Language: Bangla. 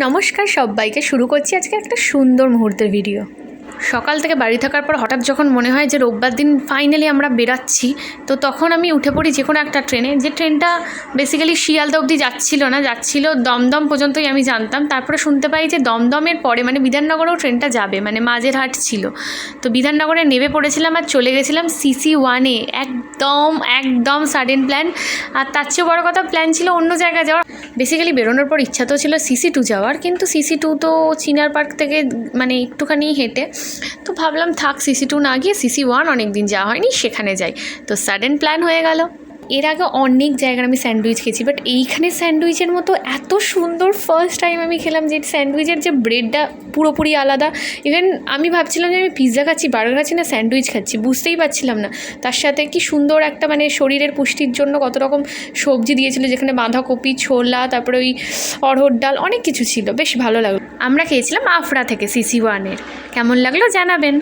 নমস্কার সবাইকে, শুরু করছি আজকে একটা সুন্দর মুহূর্তের ভিডিও সকাল থেকে বাড়ি থাকার পর হঠাৎ যখন মনে হয় যে রোববার দিন ফাইনালি আমরা বেরাচ্ছি, তো তখন আমি উঠে পড়ি যে কোনো একটা ট্রেনে। যে ট্রেনটা বেসিক্যালি শিয়ালদা অবধি যাচ্ছিল না, যাচ্ছিল দমদম পর্যন্তই আমি জানতাম। তারপরে শুনতে পাই যে দমদমের পরে মানে বিধাননগরেও ট্রেনটা যাবে মানে মাঝের হাট ছিল। তো বিধাননগরে নেমে পড়েছিলাম আর চলে গেছিলাম সিসি ওয়ানে একদম একদম সাডেন প্ল্যান আর তার চেয়েও বড়ো কথা প্ল্যান ছিল অন্য জায়গায় যাওয়ার। বেসিক্যালি বেরোনোর পর ইচ্ছা তো ছিল সিসি টু যাওয়ার, কিন্তু সিসি টু তো চিনার পার্ক থেকে মানে একটুখানি হেঁটে, তো ভাবলাম থাক সিসি টু না গিয়ে সিসি ওয়ান অনেক দিন যাওয়া হয়নি, সেখানে যাই। তো সাডেন প্ল্যান হয়ে গেল। এর আগে অনেক জায়গার আমি স্যান্ডউইচ খেয়েছি বাট এইখানে স্যান্ডউইচের মতো এত সুন্দর ফার্স্ট টাইম আমি খেলাম যে স্যান্ডউইচের যে ব্রেডটা পুরোপুরি আলাদা। ইভেন আমি ভাবছিলাম যে আমি পিৎজা খাচ্ছি বার্গার খাচ্ছি না, স্যান্ডউইচ খাচ্ছি, বুঝতেই পারছিলাম না। তার সাথে কি সুন্দর একটা মানে শরীরের পুষ্টির জন্য কত রকম সবজি দিয়েছিল, যেখানে বাঁধাকপি, ছোলা, তারপরে ওই অড়হর ডাল, অনেক কিছু ছিল, বেশ ভালো লাগল। আমরা খেয়েছিলাম আফরা থেকে সিসি ওয়ানের কেমন লাগল জানাবেন।